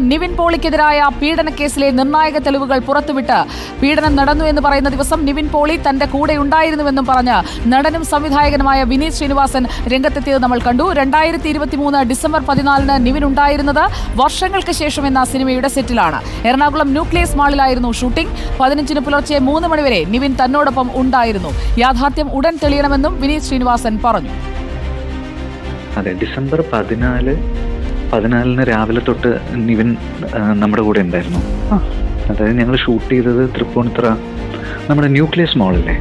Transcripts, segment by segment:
നിവിൻ പോളിക്കെതിരായ പീഡന കേസിലെ നിർണായക തെളിവുകൾ പുറത്തുവിട്ട് പീഡനം നടന്നു എന്ന് പറയുന്ന ദിവസം നിവിൻ പോളി തന്റെ കൂടെ ഉണ്ടായിരുന്നുവെന്നും പറഞ്ഞ് നടനും സംവിധായകനുമായ വിനീത് ശ്രീനിവാസൻ രംഗത്തെത്തിയത് നമ്മൾ കണ്ടു. രണ്ടായിരത്തി ഇരുപത്തിമൂന്ന് ഡിസംബർ പതിനാലിന് നിവിൻ ഉണ്ടായിരുന്നത് വർഷങ്ങൾക്ക് ശേഷം എന്ന സിനിമയുടെ സെറ്റിലാണ്. എറണാകുളം ന്യൂക്ലിയസ് മാളിലായിരുന്നു ഷൂട്ടിംഗ്. പതിനഞ്ചിന് പുലർച്ചെ മൂന്ന് മണിവരെ നിവിൻ തന്നോടൊപ്പം ഉണ്ടായിരുന്നു. യാഥാർത്ഥ്യം ഉടൻ തെളിയണമെന്നും വിനീത് ശ്രീനിവാസൻ പറഞ്ഞു. അതെ ഡിസംബർ പതിനാല് പതിനാലിന് രാവിലെ തൊട്ട് നിവിൻ നമ്മുടെ കൂടെ ഉണ്ടായിരുന്നു. അതായത് ഞങ്ങൾ ഷൂട്ട് ചെയ്തത് തൃപ്പൂണിത്തറ നമ്മുടെ ന്യൂക്ലിയസ് മോളില്ലേ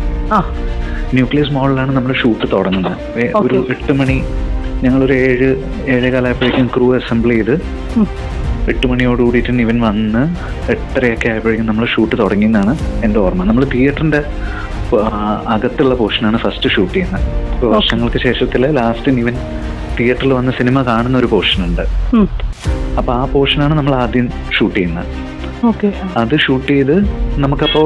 ന്യൂക്ലിയസ് മോളിലാണ് നമ്മൾ ഷൂട്ട് തുടങ്ങുന്നത്. ഒരു എട്ട് മണി ഞങ്ങളൊരു ഏഴ് ഏഴേകാലായപ്പോഴേക്കും ക്രൂ അസംബിൾ ചെയ്ത്. എട്ട് മണിയോട് കൂടിയിട്ട് നിവിൻ വന്ന് എട്ടരയൊക്കെ ആയപ്പോഴേക്കും നമ്മൾ ഷൂട്ട് തുടങ്ങിയെന്നാണ് എന്റെ ഓർമ്മ. നമ്മൾ തിയേറ്ററിന്റെ അകത്തുള്ള പോർഷനാണ് ഫസ്റ്റ് ഷൂട്ട് ചെയ്യുന്നത്. വർഷങ്ങൾക്ക് ശേഷത്തിൽ ലാസ്റ്റ് നിവിൻ തിയേറ്ററിൽ വന്ന് സിനിമ കാണുന്ന ഒരു പോർഷൻ ഉണ്ട് അപ്പൊ ആ പോർഷനാണ് നമ്മൾ ആദ്യം ഷൂട്ട് ചെയ്യുന്നത്. അത് ഷൂട്ട് ചെയ്ത് നമുക്കപ്പോ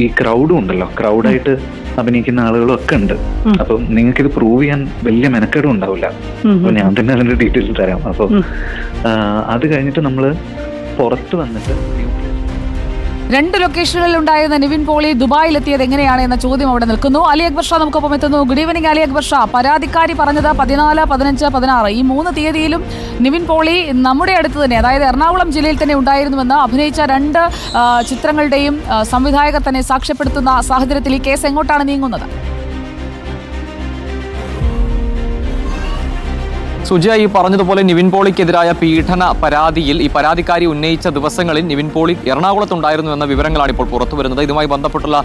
ഈ ക്രൗഡും ഉണ്ടല്ലോ. ക്രൗഡായിട്ട് അഭിനയിക്കുന്ന ആളുകളും ഒക്കെ ഉണ്ട് അപ്പൊ നിങ്ങൾക്ക് ഇത് പ്രൂവ് ചെയ്യാൻ വലിയ മെനക്കേടും ഉണ്ടാവില്ല. അപ്പൊ ഞാൻ തന്നെ അതിന്റെ ഡീറ്റെയിൽസ് തരാം. അപ്പൊ അത് കഴിഞ്ഞിട്ട് നമ്മൾ പുറത്ത് വന്നിട്ട് രണ്ട് ലൊക്കേഷനുകളിൽ ഉണ്ടായിരുന്ന നിവിൻ പോളി ദുബായിലെത്തിയത് എങ്ങനെയാണ് എന്ന ചോദ്യം അവിടെ നിൽക്കുന്നു. അലി അക്ബർ ഷാ നമുക്കൊപ്പം എത്തുന്നു. Good evening Ali Akbar Shah. പരാതിക്കാരി പറഞ്ഞത് പതിനാല് പതിനഞ്ച് പതിനാറ്. ഈ മൂന്ന് തീയതിയിലും നിവിൻ പോളി നമ്മുടെ അടുത്ത് തന്നെ അതായത് എറണാകുളം ജില്ലയിൽ തന്നെ ഉണ്ടായിരുന്നുവെന്ന് അഭിനയിച്ച രണ്ട് ചിത്രങ്ങളുടെയും സംവിധായകർ തന്നെ സാക്ഷ്യപ്പെടുത്തുന്ന സാഹചര്യത്തിൽ ഈ കേസ് എങ്ങോട്ടാണ് നീങ്ങുന്നത്? സുജയ ഈ പറഞ്ഞതുപോലെ നിവിൻ പോളിക്കെതിരായ പീഡന പരാതിയിൽ ഈ പരാതിക്കാരി ഉന്നയിച്ച ദിവസങ്ങളിൽ നിവിൻ പോളി എറണാകുളത്തുണ്ടായിരുന്നു എന്ന വിവരങ്ങളാണ് ഇപ്പോൾ പുറത്തു വരുന്നത്. ഇതുമായി ബന്ധപ്പെട്ടുള്ള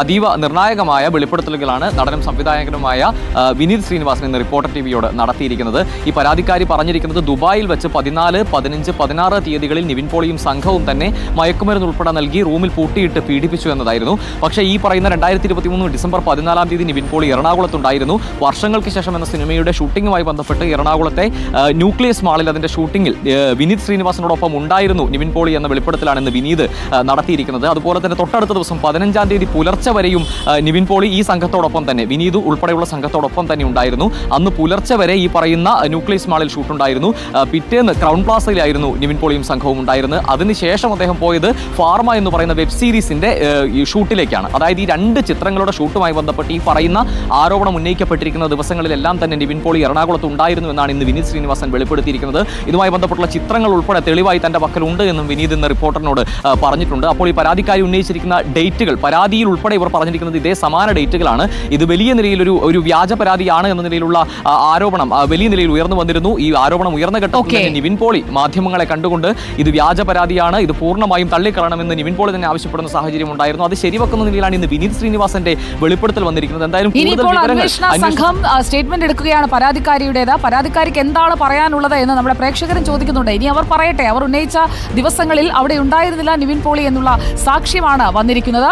അതീവ നിർണായകമായ വെളിപ്പെടുത്തലുകളാണ് നടനും സംവിധായകനുമായ വിനീത് ശ്രീനിവാസൻ ഇന്ന് റിപ്പോർട്ടർ ടി വിയോട് നടത്തിയിരിക്കുന്നത്. ഈ പരാതിക്കാരി പറഞ്ഞിരിക്കുന്നത് ദുബായിൽ വെച്ച് പതിനാല് പതിനഞ്ച് പതിനാറ് തീയതികളിൽ നിവിൻ പോളിയും സംഘവും തന്നെ മയക്കുമരുന്ന് ഉൾപ്പെടെ നൽകി റൂമിൽ പൂട്ടിയിട്ട് പീഡിപ്പിച്ചു എന്നതായിരുന്നു. പക്ഷേ ഈ പറയുന്ന രണ്ടായിരത്തി ഇരുപത്തി മൂന്ന് ഡിസംബർ പതിനാലാം തീയതി നിവിൻ പോളി എറണാകുളത്തുണ്ടായിരുന്നു. വർഷങ്ങൾക്ക് ശേഷം എന്ന സിനിമയുടെ ഷൂട്ടിങ്ങുമായി ബന്ധപ്പെട്ട് എറണാകുളത്തെ ന്യൂക്ലിയസ് മാളിൽ അതിന്റെ ഷൂട്ടിങ്ങിൽ വിനീത് ശ്രീനിവാസനോടൊപ്പം ഉണ്ടായിരുന്നു നിവിൻ പോളി എന്ന വെളിപ്പെടുത്തലാണ് ഇന്ന് വിനീത് നടത്തിയിരിക്കുന്നത്. അതുപോലെ തന്നെ തൊട്ടടുത്ത ദിവസം പതിനഞ്ചാം തീയതി പുലർച്ചെ വരെയും നിവിൻ പോളി ഈ സംഘത്തോടൊപ്പം തന്നെ വിനീത് ഉൾപ്പെടെയുള്ള സംഘത്തോടൊപ്പം തന്നെ ഉണ്ടായിരുന്നു. അന്ന് പുലർച്ചെ വരെ ഈ പറയുന്ന ന്യൂക്ലിയസ് മാളിൽ ഷൂട്ടുണ്ടായിരുന്നു. പിറ്റേന്ന് ക്രൗൺ പ്ലാസയിലായിരുന്നു നിവിൻ പോളിയും സംഘവും ഉണ്ടായിരുന്നത്. അതിനുശേഷം അദ്ദേഹം പോയത് ഫാർമ എന്ന് പറയുന്ന വെബ് സീരീസിന്റെ ഷൂട്ടിലേക്കാണ്. അതായത് ഈ രണ്ട് ചിത്രങ്ങളുടെ ഷൂട്ടുമായി ബന്ധപ്പെട്ട് ഈ പറയുന്ന ആരോപണം ഉന്നയിക്കപ്പെട്ടിരിക്കുന്ന ദിവസങ്ങളിലെല്ലാം തന്നെ നിവിൻ പോളി എറണാകുളത്ത് ഉണ്ടായിരുന്നു എന്നാണ് ഇന്ന് വിനീത് ശ്രീനിവാസൻ വെളിപ്പെടുത്തിയിരിക്കുന്നത്. ഇതുമായി ബന്ധപ്പെട്ടുള്ള ചിത്രങ്ങൾ ഉൾപ്പെടെ തെളിവായി തന്റെ പക്കലുണ്ട് എന്നും വിനീത് ഇന്ന് റിപ്പോർട്ടറിനോട് പറഞ്ഞിട്ടുണ്ട്. അപ്പോൾ ഈ പരാതിക്കാരി ഉന്നയിച്ചിരിക്കുന്ന ഡേറ്റുകൾ പരാതിയിൽ ഉൾപ്പെടെ ഇവർ പറഞ്ഞിരിക്കുന്നത് ഇതേ സമാന ഡേറ്റുകളാണ്. ഇത് വലിയ നിലയിൽ ഒരു ഒരു വ്യാജ പരാതിയാണ് എന്ന നിലയിലുള്ള ആരോപണം വലിയ നിലയിൽ ഉയർന്നു വന്നിരുന്നു. ഈ ആരോപണം ഉയർന്ന ഘട്ടത്തിൽ നിവിൻ പോളി മാധ്യമങ്ങളെ കണ്ടുകൊണ്ട് ഇത് വ്യാജ പരാതിയാണ് ഇത് പൂർണമായും തള്ളിക്കളണമെന്ന് നിവിൻ പോളി തന്നെ ആവശ്യപ്പെടുന്ന സാഹചര്യം ഉണ്ടായിരുന്നു. അത് ശരിവെക്കുന്ന നിലയിലാണ് ഇന്ന് വിനീത് ശ്രീനിവാസന്റെ വെളിപ്പെടുത്തൽ വന്നിരിക്കുന്നത്. എന്തായാലും സംഘം സ്റ്റേറ്റ്മെന്റ് എടുക്കുകയാണ് പരാതിക്കാരിയുടേത്. പരാതിക്കാരിക്ക് എന്താണ് പറയാനുള്ളത് എന്ന് നമ്മുടെ പ്രേക്ഷകരും ചോദിക്കുന്നുണ്ട്. ഇനി അവർ പറയട്ടെ. അവർ ഉന്നയിച്ച ദിവസങ്ങളിൽ അവിടെ ഉണ്ടായിരുന്നില്ല നിവിൻ പോളി എന്നുള്ള സാക്ഷ്യമാണ് വന്നിരിക്കുന്നത്.